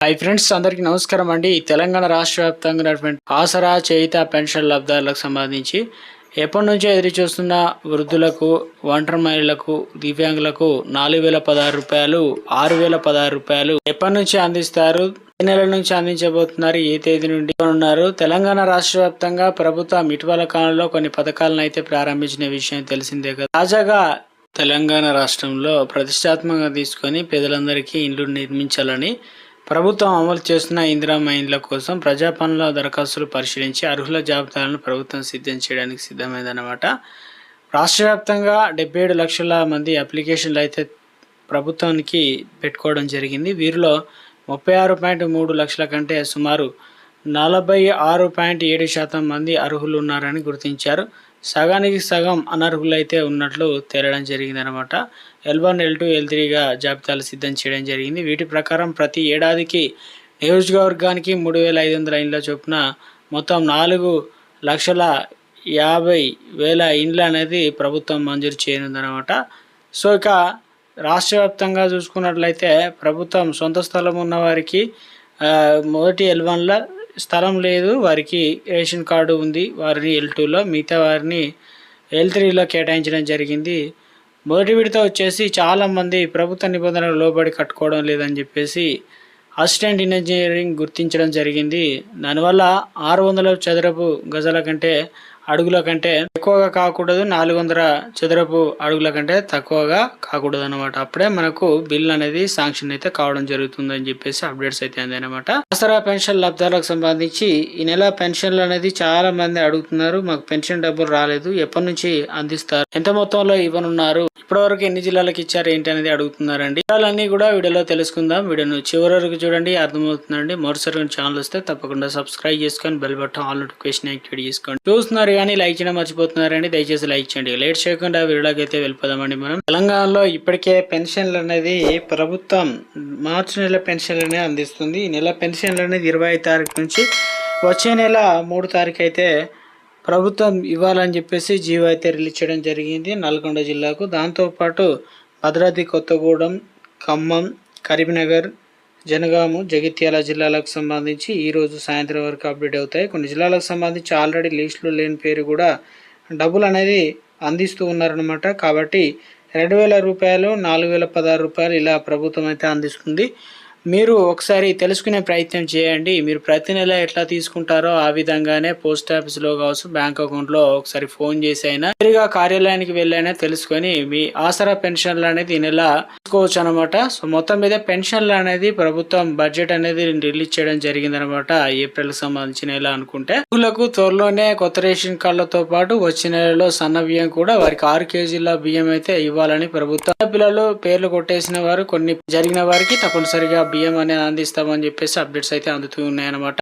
Hi friends అందరికీ నమస్కారం అండి. తెలంగాణ రాష్ట్ర వ్యాప్తంగా ఉన్నటువంటి ఆసరా చేయిత పెన్షన్ లబ్ధారులకు సంబంధించి ఎప్పటి నుంచో ఎదురు చూస్తున్న వృద్ధులకు ఒంటరి మహిళలకు దివ్యాంగులకు నాలుగు వేల పదహారు రూపాయలు ఆరు వేల పదహారు రూపాయలు ఎప్పటి నుంచి అందిస్తారు? ఏ నెల నుంచి అందించబోతున్నారు. ఏ తేదీ నుండి ఉన్నారు తెలంగాణ రాష్ట్ర వ్యాప్తంగా ప్రభుత్వం ఇటీవల కాలంలో కొన్ని పథకాలను అయితే ప్రారంభించిన విషయం తెలిసిందే కదా. తాజాగా తెలంగాణ రాష్ట్రంలో ప్రతిష్టాత్మకంగా తీసుకొని పేదలందరికీ ఇండ్లు నిర్మించాలని ప్రభుత్వం అమలు చేస్తున్న ఇందిరా ఇండ్ల కోసం ప్రజా పనుల దరఖాస్తులు పరిశీలించి అర్హుల జాబితాలను ప్రభుత్వం సిద్ధం చేయడానికి సిద్ధమైందన్నమాట. రాష్ట్ర వ్యాప్తంగా డెబ్బై ఏడు లక్షల మంది అప్లికేషన్లు అయితే ప్రభుత్వానికి పెట్టుకోవడం జరిగింది. వీరిలో ముప్పై ఆరు పాయింట్ మూడు లక్షల కంటే సుమారు నలభై ఆరు పాయింట్ ఏడు శాతం మంది అర్హులు ఉన్నారని గుర్తించారు. సగానికి సగం అనర్హులైతే ఉన్నట్లు తేలడం జరిగిందనమాట L one L two L త్రీగా జాబితాలు సిద్ధం చేయడం జరిగింది. వీటి ప్రకారం ప్రతి ఏడాదికి నియోజకవర్గానికి మూడు వేల ఐదు వందల ఇండ్ల చొప్పున మొత్తం నాలుగు లక్షల యాభై వేల ఇండ్లు అనేది ప్రభుత్వం మంజూరు చేయనుందనమాట సో ఇక రాష్ట్ర వ్యాప్తంగా చూసుకున్నట్లయితే ప్రభుత్వం సొంత స్థలం ఉన్న వారికి మొదటి ఎల్ వన్లో స్థలం లేదు. వారికి రేషన్ కార్డు ఉంది. వారిని ఎల్ టూలో మిగతా వారిని ఎల్ త్రీలో కేటాయించడం జరిగింది. మొదటి విడత వచ్చేసి చాలామంది ప్రభుత్వ నిబంధనలు లోబడి కట్టుకోవడం లేదని చెప్పేసి అసిస్టెంట్ ఇంజనీరింగ్ గుర్తించడం జరిగింది. దానివల్ల ఆరు వందల చదరపు గజాల కంటే అడుగుల కంటే ఎక్కువగా కాకూడదు. నాలుగు వందల చదరపు అడుగుల కంటే తక్కువగా కాకూడదు అనమాట అప్పుడే మనకు బిల్ అనేది శాంక్షన్ అయితే కావడం జరుగుతుందని చెప్పేసి అప్డేట్స్ అయితే అంది అనమాట దసరా పెన్షన్ లబ్ధాలకు సంబంధించి ఈ నెల పెన్షన్లు అనేది చాలా మంది అడుగుతున్నారు. మాకు పెన్షన్ డబ్బులు రాలేదు. ఎప్పటి నుంచి అందిస్తారు? ఎంత మొత్తంలో ఇవ్వనున్నారు? ఇప్పటివరకు ఎన్ని జిల్లాలకు ఇచ్చారు? ఏంటి అనేది అడుగుతున్నారండి. వివరాలన్నీ కూడా వీడియోలో తెలుసుకుందాం. వీడియోను చివరి వరకు చూడండి. అర్థమవుతుందండి. మరోసారి ఛానల్ వస్తే తప్పకుండా సబ్స్క్రైబ్ చేసుకొని bell button all notification activate చేసుకోండి. చూస్తున్నారు కానీ లైక్ చేయడం మర్చిపోతున్నారండి దయచేసి లైక్ చేయండి. లేట్ చేయకుండా వీడియోలోకి అయితే వెళ్ళిపోదామండి మనం. తెలంగాణలో ఇప్పటికే పెన్షన్లు అనేది ప్రభుత్వం మార్చి నెల పెన్షన్లు అనేది అందిస్తుంది. ఈ నెల పెన్షన్లు అనేది ఇరవై తారీఖు నుంచి వచ్చే నెల మూడు తారీఖు అయితే ప్రభుత్వం ఇవ్వాలని చెప్పేసి జీవో అయితే రిలీజ్ చేయడం జరిగింది నల్గొండ జిల్లాకు. దాంతోపాటు భద్రాద్రి కొత్తగూడెం ఖమ్మం కరీంనగర్ జనగాము జగిత్యాల జిల్లాలకు సంబంధించి ఈరోజు సాయంత్రం వరకు అప్డేట్ అవుతాయి. కొన్ని జిల్లాలకు సంబంధించి ఆల్రెడీ లిస్టులో లేని పేరు కూడా డబ్బులు అనేది అందిస్తూ ఉన్నారనమాట కాబట్టి రెండు వేల రూపాయలు నాలుగు వేల పదహారు రూపాయలు ఇలా ప్రభుత్వం అయితే అందిస్తుంది. మీరు ఒకసారి తెలుసుకునే ప్రయత్నం చేయండి. మీరు ప్రతి నెల ఎట్లా తీసుకుంటారో ఆ విధంగానే పోస్ట్ ఆఫీస్లో కావచ్చు బ్యాంక్ అకౌంట్లో ఒకసారి ఫోన్ చేసి అయినా నేరుగా కార్యాలయానికి వెళ్ళైనా తెలుసుకొని మీ ఆసరా పెన్షన్లు అనేది ఈ నెల తీసుకోవచ్చు అనమాట సో మొత్తం మీద పెన్షన్లు అనేది ప్రభుత్వం బడ్జెట్ అనేది రిలీజ్ చేయడం జరిగింది అనమాట ఏప్రిల్ సంబంధించిన నెల అనుకుంటే. రైతులకు త్వరలోనే కొత్త రేషన్ కార్డులతో పాటు వచ్చే నెలలో సన్న బియ్యం కూడా వారికి ఆరు కేజీల బియ్యం అయితే ఇవ్వాలని ప్రభుత్వం పిల్లలు పేర్లు కొట్టేసిన వారు కొన్ని జరిగిన వారికి తప్పనిసరిగా బియ్యం అనేది అందిస్తామని చెప్పేసి అప్డేట్స్ అయితే అందుతూ ఉన్నాయన్నమాట.